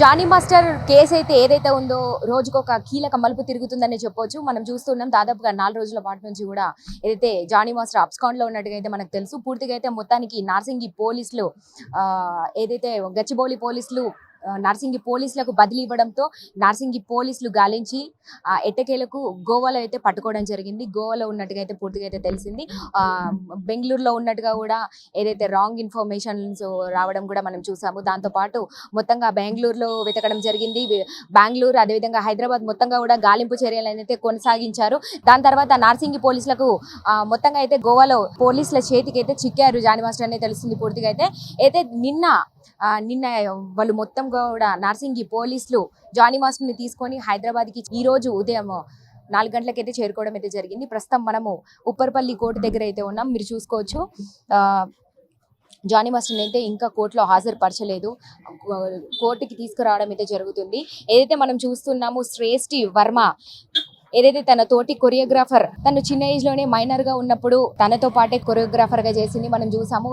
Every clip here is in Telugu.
జానీ మాస్టర్ కేసు అయితే ఏదైతే ఉందో రోజుకొక కీలక మలుపు తిరుగుతుందని చెప్పొచ్చు. మనం చూస్తున్నాం దాదాపుగా నాలుగు రోజుల పాటు నుంచి కూడా ఏదైతే జానీ మాస్టర్ అబ్స్కాండ్లో ఉన్నట్టుగా అయితే మనకు తెలుసు. పూర్తిగా అయితే మొత్తానికి నార్సింగి పోలీసులు ఆ, ఏదైతే గచ్చిబౌలి పోలీసులు నార్సింగి పోలీసులకు బదిలీ ఇవ్వడంతో నార్సింగి పోలీసులు గాలించి ఎట్టకేలకు గోవాలో అయితే పట్టుకోవడం జరిగింది. గోవాలో ఉన్నట్టుగా అయితే పూర్తిగా అయితే తెలిసింది. బెంగళూరులో ఉన్నట్టుగా కూడా ఏదైతే రాంగ్ ఇన్ఫర్మేషన్స్ రావడం కూడా మనం చూసాము. దాంతోపాటు మొత్తంగా బెంగళూరులో వెతకడం జరిగింది. బెంగళూరు అదేవిధంగా హైదరాబాద్ మొత్తంగా కూడా గాలింపు చర్యలు అయితే కొనసాగించారు. దాని తర్వాత నార్సింగి పోలీసులకు మొత్తంగా అయితే గోవాలో పోలీసుల చేతికి అయితే చిక్కారు జాని మాస్టర్ అనేది తెలుస్తుంది పూర్తిగా అయితే. అయితే నిన్న నిన్న వాళ్ళు మొత్తం కూడా నార్సింగి పోలీసులు జానీ మాస్టర్ని తీసుకొని హైదరాబాద్కి ఈ రోజు ఉదయం నాలుగు గంటలకైతే చేరుకోవడం అయితే జరిగింది. ప్రస్తుతం మనము ఉప్పర్పల్లి కోర్టు దగ్గర అయితే ఉన్నాం. మీరు చూసుకోవచ్చు. జానీ మాస్టర్ని అయితే ఇంకా కోర్టులో హాజరుపరచలేదు. కోర్టుకి తీసుకురావడం అయితే జరుగుతుంది. ఏదైతే మనం చూస్తున్నాము శ్రేష్ఠి వర్మ ఏదైతే తన తోటి కొరియోగ్రాఫర్ తను చిన్న ఏజ్లోనే మైనర్గా ఉన్నప్పుడు తనతో పాటే కొరియోగ్రాఫర్గా చేసింది మనం చూసాము.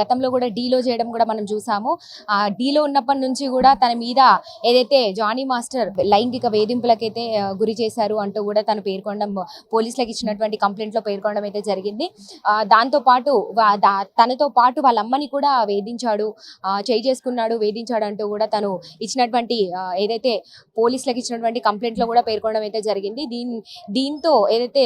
గతంలో కూడా డీలో చేయడం కూడా మనం చూసాము. ఆ డీలో ఉన్నప్పటి నుంచి కూడా తన మీద ఏదైతే జానీ మాస్టర్ లైంగిక వేధింపులకైతే గురి చేశారు అంటూ కూడా తను పేర్కొనడం పోలీసులకు ఇచ్చినటువంటి కంప్లైంట్లో పేర్కొనడం అయితే జరిగింది. ఆ, దాంతో పాటు తనతో పాటు వాళ్ళ అమ్మని కూడా వేధించాడు. చేయి చేసుకున్నాడు వేధించాడు అంటూ కూడా తను ఇచ్చినటువంటి ఏదైతే పోలీసులకు ఇచ్చినటువంటి కంప్లైంట్లో కూడా పేర్కొనడం అయితే జరిగింది. దీని దీంతో ఏదైతే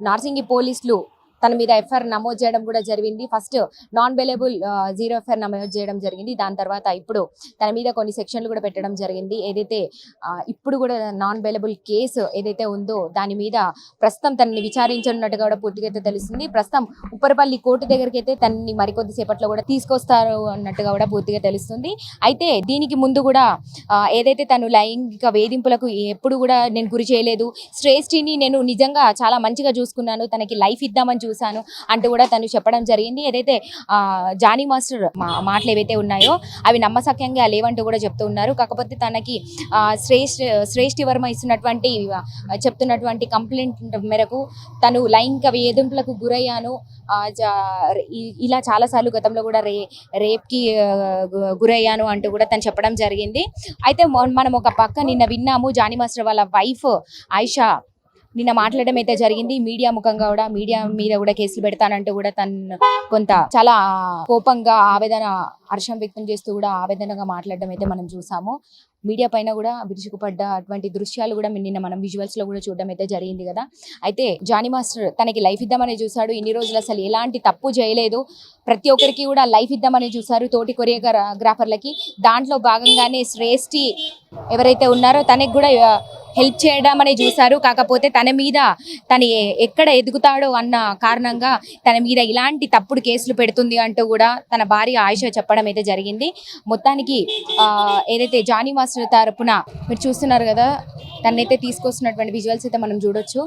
నార్సింగి పోలీసులు తన మీద ఎఫ్ఐఆర్ నమోదు చేయడం కూడా జరిగింది. First non bailable zero FIR నమోదు చేయడం జరిగింది. దాని తర్వాత ఇప్పుడు తన మీద కొన్ని సెక్షన్లు కూడా పెట్టడం జరిగింది. ఏదైతే ఇప్పుడు కూడా నాన్ బెలబుల్ కేసు ఏదైతే ఉందో దాని మీద ప్రస్తుతం తనని విచారించనున్నట్టుగా కూడా పూర్తిగా అయితే తెలుస్తుంది. ప్రస్తుతం ఉప్పరపల్లి కోర్టు దగ్గరికి అయితే తనని మరికొద్ది సేపట్లో కూడా తీసుకొస్తారు అన్నట్టుగా కూడా పూర్తిగా తెలుస్తుంది. అయితే దీనికి ముందు కూడా ఏదైతే తను లైంగిక వేధింపులకు ఎప్పుడు కూడా నేను గురి చేయలేదు. శ్రేష్ఠిని నేను నిజంగా చాలా మంచిగా చూసుకున్నాను. తనకి లైఫ్ ఇద్దామని చూశాను. అంటూ కూడా తను చెప్పడం జరిగింది. ఏదైతే జానీ మాస్టర్ మా మాటలు ఏవైతే ఉన్నాయో అవి నమ్మసక్యంగా లేవంటూ కూడా చెప్తూ ఉన్నారు. కాకపోతే తనకి శ్రేష్ఠ శ్రేష్ఠి వర్మ ఇస్తున్నటువంటి చెప్తున్నటువంటి కంప్లైంట్ మేరకు తను లైంగిక వేధింపులకు గురయ్యాను. ఇలా చాలాసార్లు గతంలో కూడా రే రేప్కి గురయ్యాను అంటూ కూడా తను చెప్పడం జరిగింది. అయితే మనం ఒక పక్క నిన్న విన్నాము జానీ మాస్టర్ వాళ్ళ వైఫ్ ఆయిషా నిన్న మాట్లాడడం అయితే జరిగింది. మీడియా ముఖంగా కూడా మీడియా మీద కూడా కేసులు పెడతానంటూ కూడా తను కొంత చాలా కోపంగా ఆవేదన హర్షం వ్యక్తం చేస్తూ కూడా ఆవేదనగా మాట్లాడడం అయితే మనం చూసాము. మీడియా పైన కూడా విరుచుకుపడ్డ అటువంటి దృశ్యాలు కూడా నిన్న మనం విజువల్స్లో కూడా చూడడం అయితే జరిగింది కదా. అయితే జానీ మాస్టర్ తనకి లైఫ్ ఇద్దామని చూశాడు. ఇన్ని రోజులు అసలు ఎలాంటి తప్పు చేయలేదు. ప్రతి ఒక్కరికి కూడా లైఫ్ ఇద్దామని చూశారు తోటి కొరియోగ్రాఫర్లకి దాంట్లో భాగంగానే శ్రేష్ఠి ఎవరైతే ఉన్నారో తనకి కూడా హెల్ప్ చేయడం అనేది చూశారు. కాకపోతే తన మీద తను ఎక్కడ ఎదుగుతాడో అన్న కారణంగా తన మీద ఇలాంటి తప్పుడు కేసులు పెడుతుంది అంటూ కూడా తన భార్య ఆయుష చెప్పడం అయితే జరిగింది. మొత్తానికి ఏదైతే జానీ మాస్టర్ తరపున మీరు చూస్తున్నారు కదా తనైతే తీసుకొస్తున్నటువంటి విజువల్స్ అయితే మనం చూడొచ్చు.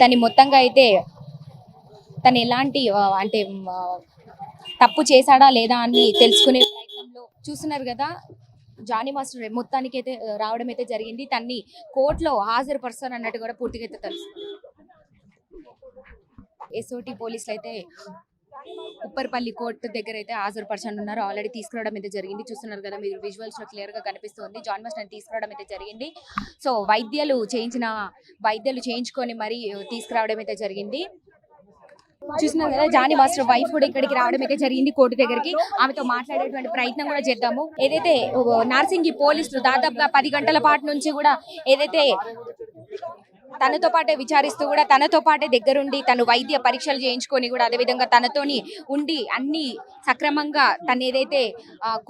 తను మొత్తంగా అయితే తను ఎలాంటి అంటే తప్పు చేశాడా లేదా అని తెలుసుకునే ప్రయత్నంలో చూస్తున్నారు కదా. జానీ మాస్టర్ మొత్తానికి అయితే రావడం అయితే జరిగింది. తన్ని కోర్టులో పర్సన్ అన్నట్టు కూడా పూర్తిగా అయితే తెలుసు ఎస్ఓటి పోలీసులు అయితే ఉప్పర్పల్లి కోర్టు దగ్గర అయితే హాజరుపరచనున్నారు ఆల్రెడీ తీసుకురావడం అయితే జరిగింది. చూస్తున్నారు కదా మీరు విజువల్స్లో క్లియర్గా కనిపిస్తుంది జాన్ మాస్టర్ తీసుకురావడం అయితే జరిగింది. సో వైద్యాలు చేయించిన వైద్యాలు చేయించుకొని మరి తీసుకురావడం అయితే జరిగింది. చూస్తున్నారు కదా జానీ మాస్టర్ వైఫ్ కూడా ఇక్కడికి రావడం అయితే జరిగింది కోర్టు దగ్గరికి. ఆమెతో మాట్లాడేటువంటి ప్రయత్నం కూడా చేద్దాము. ఏదైతే ఓ, నార్సింగి పోలీసులు దాదాపుగా పది గంటల పాటు నుంచి కూడా ఏదైతే తనతో పాటే విచారిస్తూ కూడా తనతో పాటే దగ్గరుండి తను వైద్య పరీక్షలు చేయించుకొని కూడా అదేవిధంగా తనతోని ఉండి అన్ని సక్రమంగా తను ఏదైతే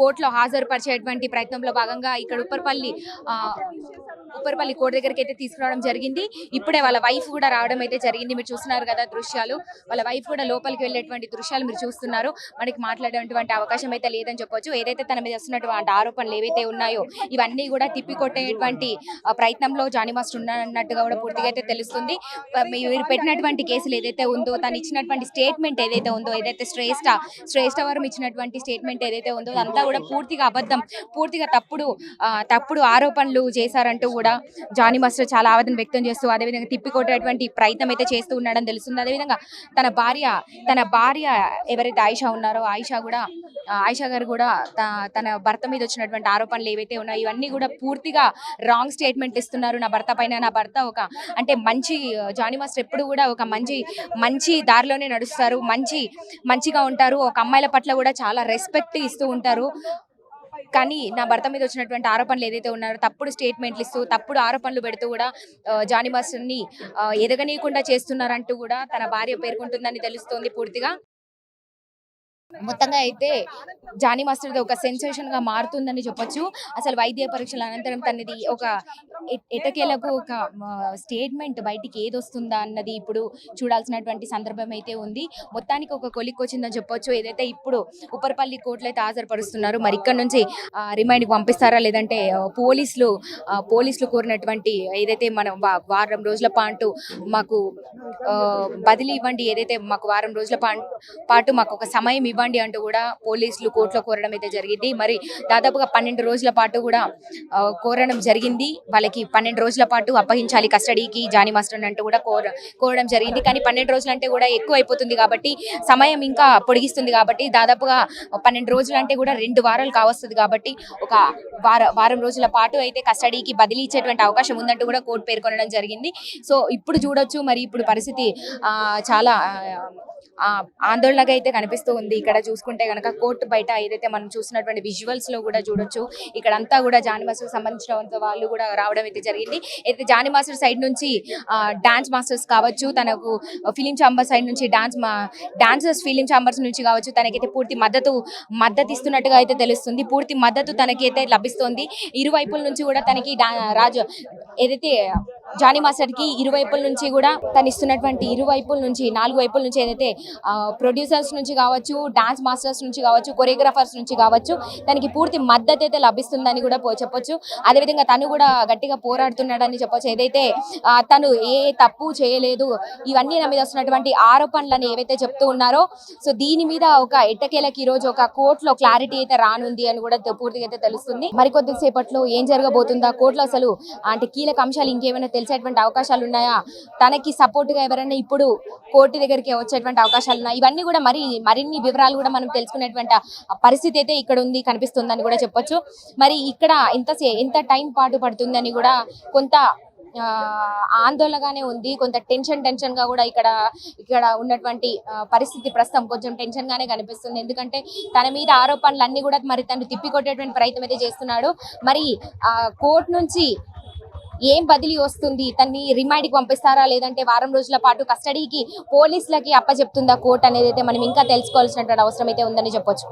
కోర్టులో హాజరుపరిచేటువంటి ప్రయత్నంలో భాగంగా ఇక్కడ ఉప్పర్పల్లి ఆ, ఉప్పర్పల్లి కోర్టు దగ్గరికి అయితే తీసుకురావడం జరిగింది. ఇప్పుడే వాళ్ళ వైఫ్ కూడా రావడం అయితే జరిగింది. మీరు చూస్తున్నారు కదా దృశ్యాలు. వాళ్ళ వైఫ్ కూడా లోపలికి వెళ్ళేటువంటి దృశ్యాలు మీరు చూస్తున్నారు. మనకి మాట్లాడేటువంటి అవకాశం అయితే లేదని చెప్పొచ్చు. ఏదైతే తన మీద వస్తున్నటువంటి ఆరోపణలు ఏవైతే ఉన్నాయో ఇవన్నీ కూడా తిప్పికొట్టేటువంటి ప్రయత్నంలో జానీ మాస్టర్ ఉన్నట్టుగా కూడా పూర్తిగా అయితే తెలుస్తుంది మీరు పెట్టినటువంటి కేసులు ఏదైతే ఉందో తను ఇచ్చినటువంటి స్టేట్మెంట్ ఏదైతే ఉందో ఏదైతే శ్రేష్ఠ శ్రేష్ఠ వరం ఇచ్చినటువంటి స్టేట్మెంట్ ఏదైతే ఉందో అదంతా కూడా పూర్తిగా అబద్ధం పూర్తిగా తప్పుడు ఆ, తప్పుడు ఆరోపణలు చేశారంటూ కూడా జానీ మాస్టర్ చాలా ఆవేదన వ్యక్తం చేస్తూ అదేవిధంగా తిప్పికొట్టేటువంటి ప్రయత్నం అయితే చేస్తూ ఉన్నాడని తెలుస్తుంది. అదేవిధంగా తన భార్య తన భార్య ఎవరైతే ఆయిషా ఉన్నారో ఆయిషా కూడా ఆయిషా గారు కూడా తన భర్త మీద వచ్చినటువంటి ఆరోపణలు ఏవైతే ఉన్నాయో ఇవన్నీ కూడా పూర్తిగా రాంగ్ స్టేట్మెంట్ ఇస్తున్నారు. నా భర్త పైన నా భర్త ఒక అంటే మంచి జానీ మాస్టర్ ఎప్పుడు కూడా ఒక మంచి మంచి దారిలోనే నడుస్తారు. మంచి మంచిగా ఉంటారు. ఒక అమ్మాయిల పట్ల కూడా చాలా రెస్పెక్ట్ ఇస్తూ ఉంటారు. కానీ నా భర్త మీద వచ్చినటువంటి ఆరోపణలు ఏదైతే ఉన్నారో తప్పుడు స్టేట్మెంట్లు ఇస్తూ తప్పుడు ఆరోపణలు పెడుతూ కూడా జానీ మాస్టర్ని ఎదగనీయకుండా చేస్తున్నారంటూ కూడా తన భార్య పేర్కొంటుందని తెలుస్తోంది పూర్తిగా. మొత్తంగా అయితే జానీ మాస్టర్ ఒక సెన్సేషన్గా మారుతుందని చెప్పొచ్చు. అసలు వైద్య పరీక్షల అనంతరం తనది ఒక ఎటకేలకు ఒక స్టేట్మెంట్ బయటికి ఏది వస్తుందా అన్నది ఇప్పుడు చూడాల్సినటువంటి సందర్భం అయితే ఉంది. మొత్తానికి ఒక కొలిక్ వచ్చిందని చెప్పొచ్చు. ఏదైతే ఇప్పుడు ఉపరపల్లి కోర్టులో అయితే హాజరుపరుస్తున్నారు మరి ఇక్కడ నుంచి రిమైండ్కి పంపిస్తారా? లేదంటే పోలీసులు పోలీసులు కోరినటువంటి ఏదైతే మనం వారం రోజుల పాటు మాకు ఆ, బదిలీ ఇవ్వండి ఏదైతే మాకు వారం రోజుల పాటు మాకు ఒక సమయం ఇవ్వండి అంటూ కూడా పోలీసులు కోర్టులో కోరడం అయితే జరిగింది. మరి దాదాపుగా పన్నెండు రోజుల పాటు కూడా కోరడం జరిగింది. వాళ్ళకి పన్నెండు రోజుల పాటు అప్పగించాలి కస్టడీకి జానీ మాస్టర్ అంటూ కూడా కోర కోరడం జరిగింది. కానీ పన్నెండు రోజులు అంటే కూడా ఎక్కువ అయిపోతుంది కాబట్టి సమయం ఇంకా పొడిగిస్తుంది కాబట్టి దాదాపుగా పన్నెండు రోజులు అంటే కూడా రెండు వారాలు కావస్తుంది కాబట్టి ఒక వార వారం రోజుల పాటు అయితే కస్టడీకి బదిలీ ఇచ్చేటువంటి అవకాశం ఉందంటూ కూడా కోర్టు పేర్కొనడం జరిగింది. సో ఇప్పుడు చూడొచ్చు. మరి ఇప్పుడు పరిస్థితి చాలా ఆందోళనగా అయితే కనిపిస్తూ ఉంది. ఇక్కడ చూసుకుంటే కనుక కోర్టు బయట ఏదైతే మనం చూసినటువంటి విజువల్స్లో కూడా చూడొచ్చు ఇక్కడ అంతా కూడా జానిమాస్టర్ సంబంధించిన వాళ్ళు కూడా రావడం అయితే జరిగింది. అయితే జానీ మాస్టర్ సైడ్ నుంచి డాన్స్ మాస్టర్స్ కావచ్చు తనకు ఫిలిం చాంబర్ సైడ్ నుంచి డాన్స్ డాన్సర్స్ ఫిలిం చాంబర్స్ నుంచి కావచ్చు తనకైతే పూర్తి మద్దతు మద్దతు ఇస్తున్నట్టుగా అయితే తెలుస్తుంది. పూర్తి మద్దతు తనకైతే లభిస్తుంది. ఇరువైపుల నుంచి కూడా తనకి రాజు ఏదైతే జానీ మాస్టర్కి ఇరువైపుల నుంచి కూడా తను ఇస్తున్నటువంటి ఇరువైపుల నుంచి నాలుగు వైపుల నుంచి ఏదైతే ప్రొడ్యూసర్స్ నుంచి కావచ్చు డాన్స్ మాస్టర్స్ నుంచి కావచ్చు కొరియోగ్రాఫర్స్ నుంచి కావచ్చు తనకి పూర్తి మద్దతు అయితే లభిస్తుందని కూడా చెప్పొచ్చు. అదేవిధంగా తను కూడా గట్టిగా పోరాడుతున్నాడని చెప్పొచ్చు. ఏదైతే తను ఏ తప్పు చేయలేదు ఇవన్నీ నా మీద వస్తున్నటువంటి ఆరోపణలని ఏవైతే చెప్తూ ఉన్నారో సో దీని మీద ఒక ఎట్టకేలకి ఈరోజు రోజు ఒక కోర్టులో క్లారిటీ అయితే రానుంది అని కూడా పూర్తిగా అయితే తెలుస్తుంది. మరికొద్దిసేపట్లో ఏం జరగబోతుందా కోర్టులో అసలు అంటే కీలక అంశాలు ఇంకేమైనా తెలిసేటువంటి అవకాశాలు ఉన్నాయా తనకి సపోర్ట్గా ఎవరైనా ఇప్పుడు కోర్టు దగ్గరికి వచ్చేటువంటి అవకాశాలు ఉన్నాయి ఇవన్నీ కూడా మరి మరిన్ని వివరాలు కూడా మనం తెలుసుకునేటువంటి పరిస్థితి అయితే ఇక్కడ ఉంది కనిపిస్తుందని కూడా చెప్పొచ్చు. మరి ఇక్కడ ఎంత సే- ఎంత టైం పాటు పడుతుందని కూడా కొంత ఆ, ఆందోళనగానే ఉంది. కొంత టెన్షన్ టెన్షన్గా కూడా ఇక్కడ ఇక్కడ ఉన్నటువంటి పరిస్థితి ప్రస్తుతం కొంచెం టెన్షన్ గానే కనిపిస్తుంది. ఎందుకంటే తన మీద ఆరోపణలు అన్ని కూడా మరి తను తిప్పికొట్టేటువంటి ప్రయత్నం అయితే చేస్తున్నాడు. మరి ఆ కోర్టు నుంచి ఏం బదిలీ వస్తుంది? తన్ని రిమాండ్కి పంపిస్తారా? లేదంటే వారం రోజుల పాటు కస్టడీకి పోలీసులకి అప్పచెప్తుందా? కోర్టు అనేది అయితే మనం ఇంకా తెలుసుకోవాల్సినటువంటి అవసరం అయితే ఉందని చెప్పొచ్చు.